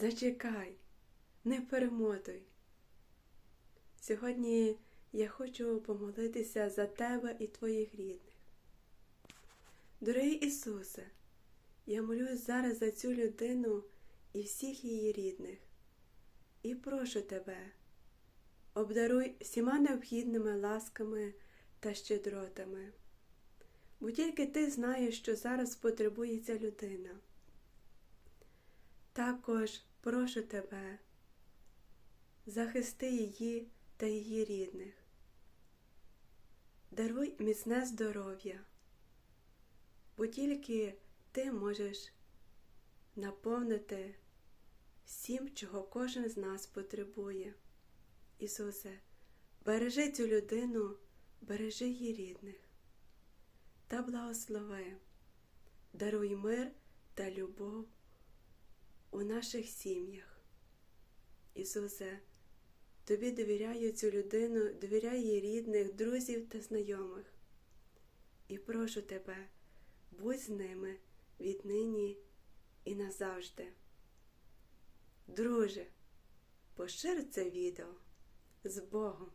Зачекай, не перемотуй. Сьогодні я хочу помолитися за тебе і твоїх рідних. Дорогий Ісусе, я молюсь зараз за цю людину і всіх її рідних. І прошу тебе, обдаруй всіма необхідними ласками та щедротами, бо тільки ти знаєш, що зараз потребує ця людина. Також прошу тебе, захисти її та її рідних. Даруй міцне здоров'я, бо тільки ти можеш наповнити всім, чого кожен з нас потребує. Ісусе, бережи цю людину, бережи її рідних та благослови, даруй мир та любов у наших сім'ях. Ісусе, Тобі довіряю цю людину, довіряю її рідних, друзів та знайомих. І прошу тебе, будь з ними віднині і назавжди. Друже, пошир це відео з Богом.